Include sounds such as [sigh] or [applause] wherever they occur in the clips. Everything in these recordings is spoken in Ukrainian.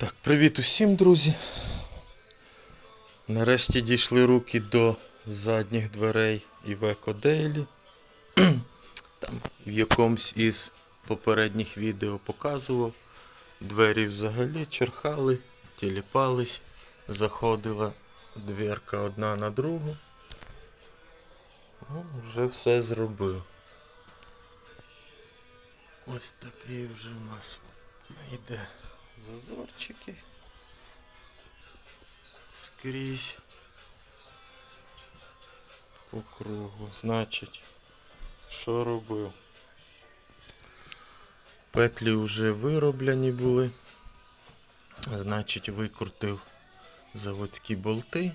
Так, привіт усім, друзі. Нарешті дійшли руки до задніх дверей Iveco [clears throat] Daily. Там в якомусь із попередніх відео показував. Двері взагалі черхали, тіліпались, заходила дверка одна на другу. Ну, вже все зробив. Ось такий вже у нас йде зазорчики скрізь по кругу. Значить, що робив? Петлі вже вироблені були. Значить, викрутив заводські болти.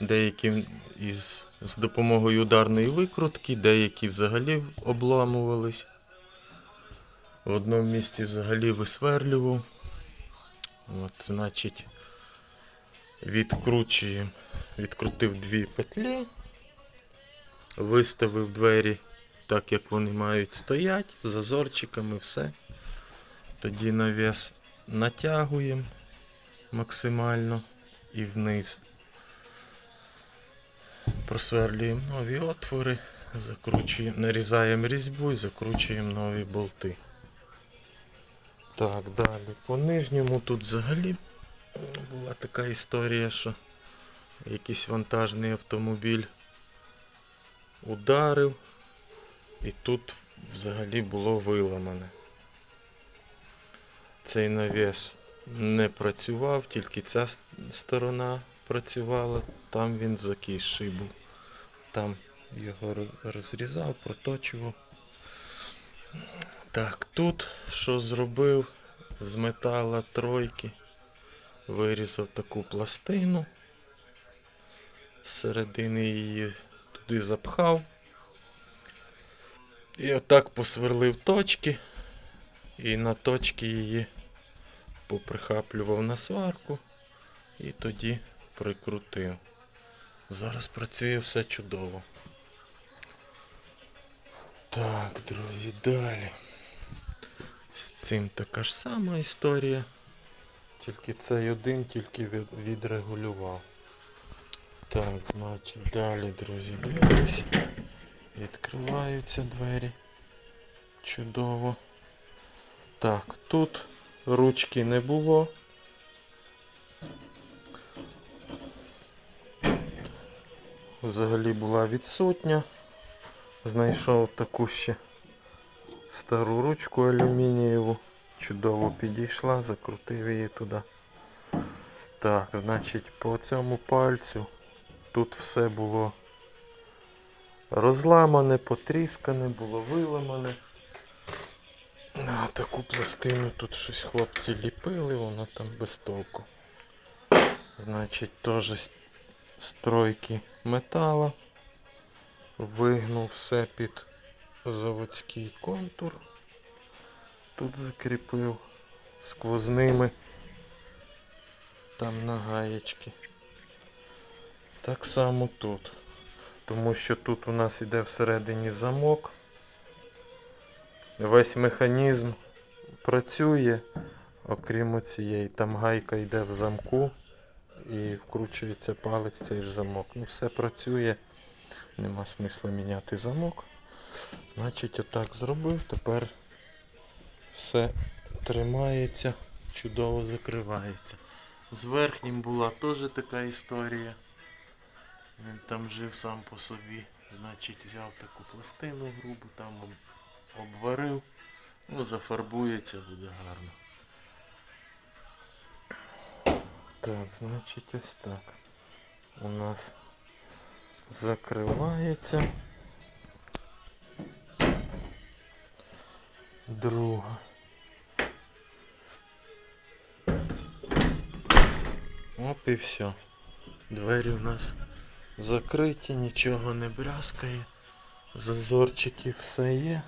Деякі із з допомогою ударної викрутки, деякі взагалі обламувались. В одному місці взагалі висверлював. От, значить, відкручуємо, відкрутив дві петлі, виставив двері так, як вони мають стоять, з зазорчиками, все. Тоді навіс натягуємо максимально і вниз. Просверлюємо нові отвори, закручуємо, нарізаємо різьбу і закручуємо нові болти. Так, далі. По нижньому тут взагалі була така історія, що якийсь вантажний автомобіль ударив, і тут взагалі було виламане. Цей навіс не працював, тільки ця сторона працювала, там він закисший був. Там його розрізав, проточував. Так, тут що зробив з метала тройки, вирізав таку пластину, з середини її туди запхав. І отак посверлив точки, і на точки її поприхаплював на сварку і тоді прикрутив. Зараз працює все чудово. Так, друзі, далі. З цим така ж сама історія. Тільки цей один тільки відрегулював. Так, значить, далі, друзі, дивлюсь. Відкриваються двері. Чудово. Так, тут ручки не було. Взагалі була відсутня. Знайшов таку ще стару ручку алюмінієву. Чудово підійшла, закрутив її туди. Так, значить, по цьому пальцю тут все було розламане, потріскане, було виламане. На таку пластину тут щось хлопці ліпили, воно там без толку. Значить, теж стройки метала. Вигнув все під заводський контур. Тут закріпив сквозними там на гаєчки. Так само тут. Тому що тут у нас іде всередині замок. Весь механізм працює, окрім цієї. Там гайка йде в замку і вкручується палець цей в замок. Ну все працює. Нема смисла міняти замок. Значить, отак зробив. Тепер все тримається, чудово закривається. З верхнім була теж така історія. Він там жив сам по собі. Значить, взяв таку пластину грубу, там обварив. Ну, зафарбується, буде гарно. Так, значить ось так. У нас закривається. Друга. Оп і все. Двері у нас закриті, нічого не брязкає. Зазорчики все є.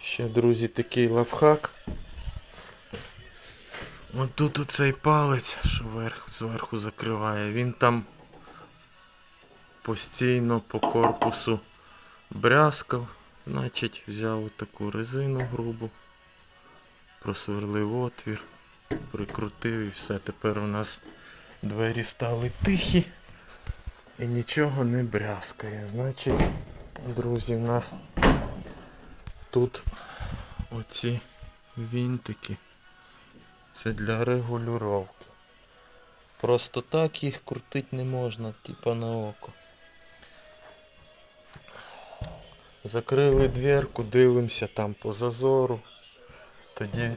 Ще, друзі, такий лавхак. От тут оцей палець, що верх, зверху закриває, він там постійно по корпусу брязкав. Значить, взяв таку резину грубу, просверлив отвір, прикрутив і все. Тепер у нас двері стали тихі і нічого не брязкає. Значить, друзі, у нас тут оці вінтики. Це для регулювання. Просто так їх крутити не можна, типа на око. Закрили дверку, дивимося там по зазору. Тоді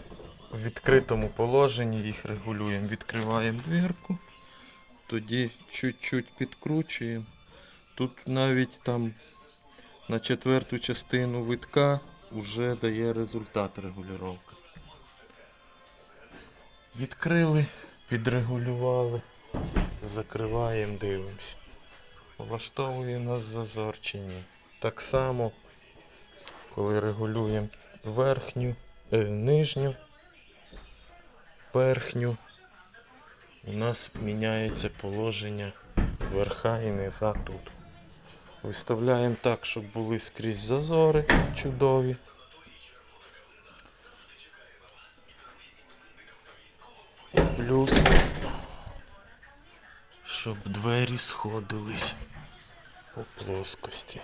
в відкритому положенні їх регулюємо. Відкриваємо дверку, тоді чуть-чуть підкручуємо. Тут навіть там на четверту частину витка вже дає результат регулювання. Відкрили, підрегулювали, закриваємо, дивимося. Влаштовує нас зазор чи ні. Так само, коли регулюємо верхню, е, нижню, верхню, у нас міняється положення верха і низа тут. Виставляємо так, щоб були скрізь зазори чудові. І плюс, щоб двері сходились по плоскості.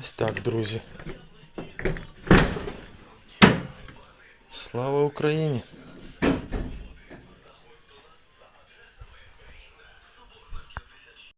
Ось так, друзі. Слава Україні!